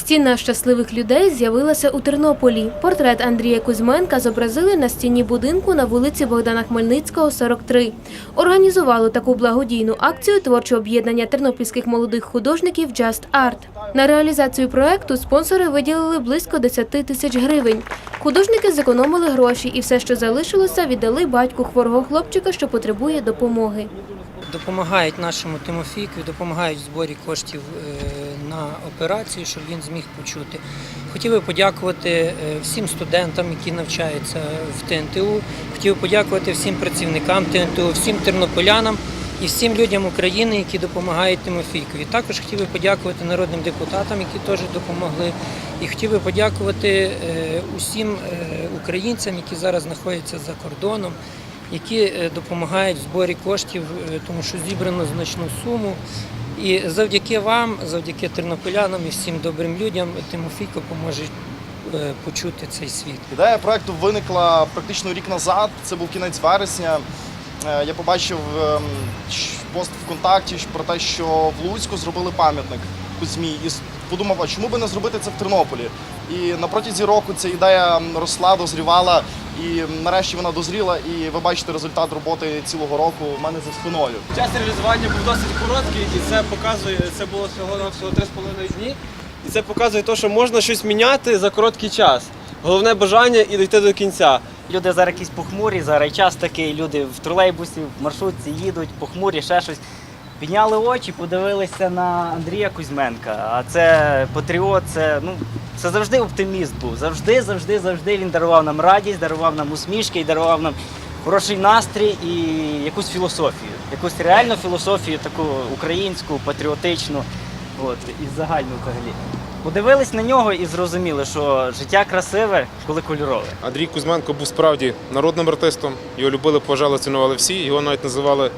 Стіна щасливих людей з'явилася у Тернополі. Портрет Андрія Кузьменка зобразили на стіні будинку на вулиці Богдана Хмельницького, 43. Організували таку благодійну акцію творче об'єднання тернопільських молодих художників Just Art. На реалізацію проекту спонсори виділили близько 10 тисяч гривень. Художники зекономили гроші і все, що залишилося, віддали батьку хворого хлопчика, що потребує допомоги. допомагають нашому Тимофійку, допомагають в зборі коштів е, на операцію, щоб він зміг почути. Хотів би подякувати е, всім студентам, які навчаються в ТНТУ. Хотів би подякувати всім працівникам ТНТУ, всім тернополянам і всім людям України, які допомагають Тимофійкові. Також хотів би подякувати народним депутатам, які теж допомогли. І хотів би подякувати е, усім е, українцям, які зараз знаходяться за кордоном які допомагають в зборі коштів, тому що зібрано значну суму. І завдяки вам, завдяки тернополянам і всім добрим людям, Тимофійко поможе е, почути цей світ. Ідея проекту виникла практично рік назад. Це був кінець вересня. Е, Я побачив ем, пост ВКонтакті про те, що в Луцьку зробили пам'ятник Кузьмі, і подумав, а чому би не зробити це в Тернополі? І на протязі року ця ідея росла, дозрівала, і нарешті вона дозріла. І ви бачите результат роботи цілого року у мене за спиною. Час реалізування був досить короткий, і це показує, це було всього на всього 3,5 дні. І це показує те, що можна щось міняти за короткий час. Головне бажання і дійти до кінця. Люди зараз якісь похмурі, зараз час такий, люди в тролейбусі, в маршрутці їдуть, похмурі, ще щось. Підняли очі, подивилися на Андрія Кузьменка. А це патріот, це, ну, це завжди оптиміст був. Завжди, завжди, завжди він дарував нам радість, дарував нам усмішки і дарував нам хороший настрій і якусь філософію. Якусь реальну філософію, таку українську, патріотичну, от, і загальну взагалі. Подивились на нього і зрозуміли, що життя красиве, коли кольорове. Андрій Кузьменко був справді народним артистом. Його любили, поважали, цінували всі. Його навіть називали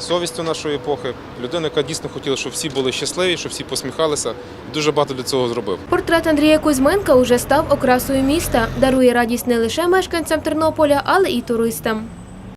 совістю нашої епохи. Людина, яка дійсно хотіла, щоб всі були щасливі, щоб всі посміхалися. Дуже багато для цього зробив. Портрет Андрія Кузьменка уже став окрасою міста, дарує радість не лише мешканцям Тернополя, але і туристам.